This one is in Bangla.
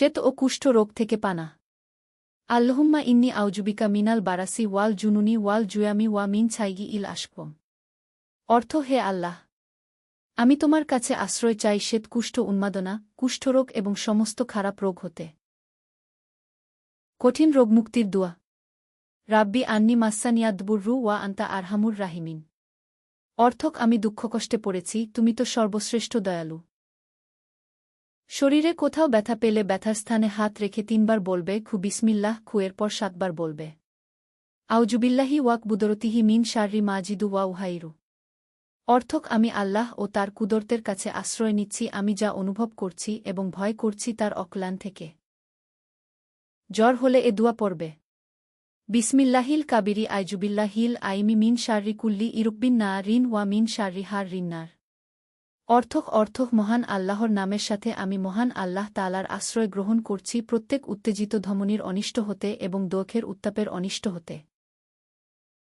শ্বেত ও কুষ্ঠ রোগ থেকে পানা। আল্লাহুম্মা ইন্নি আউজুবিকা মিনাল বারাসি ওয়াল জুনুনি ওয়াল জুয়ামি ওয়া মিন ছাইগি ইল আশকম অর্থ, হে আল্লাহ, আমি তোমার কাছে আশ্রয় চাই শ্বেত কুষ্ঠ উন্মাদনা কুষ্ঠরোগ এবং সমস্ত খারাপ রোগ হতে। কঠিন রোগমুক্তির দোয়া। রাব্বি আন্নি মাসানিয়াদবুররু ওয়া আন্তা আরহামুর রাহিমিন। অর্থক, আমি দুঃখকষ্টে পড়েছি, তুমি তো সর্বশ্রেষ্ঠ দয়ালু। শরীরে কোথাও ব্যথা পেলে ব্যথার স্থানে হাত রেখে তিনবার বলবে, খু বিসমিল্লাহ খুয়ের পর সাতবার বলবে। আউজুবিল্লাহি ওয়াক বুদরতিহি মিন শার্রি মাজিদু ওয়া উহাইরু। অর্থক আমি আল্লাহ ও তার কুদরতের কাছে আশ্রয় নিচ্ছি, আমি যা অনুভব করছি এবং ভয় করছি তার অকলান থেকে। জ্বর হলে এ দুয়া পড়বে। বিসমিল্লাহিল কাবিরি আইজুবিল্লাহিল আইমি মিন শার্রি কুল্লি ইরুকবিন না রিন ওয়া মিন শার্রি হার রিন্নার অর্থক অর্থক মহান আল্লাহর নামের সাথে আমি মহান আল্লাহ তালার আশ্রয় গ্রহণ করছি প্রত্যেক উত্তেজিত ধমনির অনিষ্ট হতে এবং দোখের উত্তাপের অনিষ্ট হতে।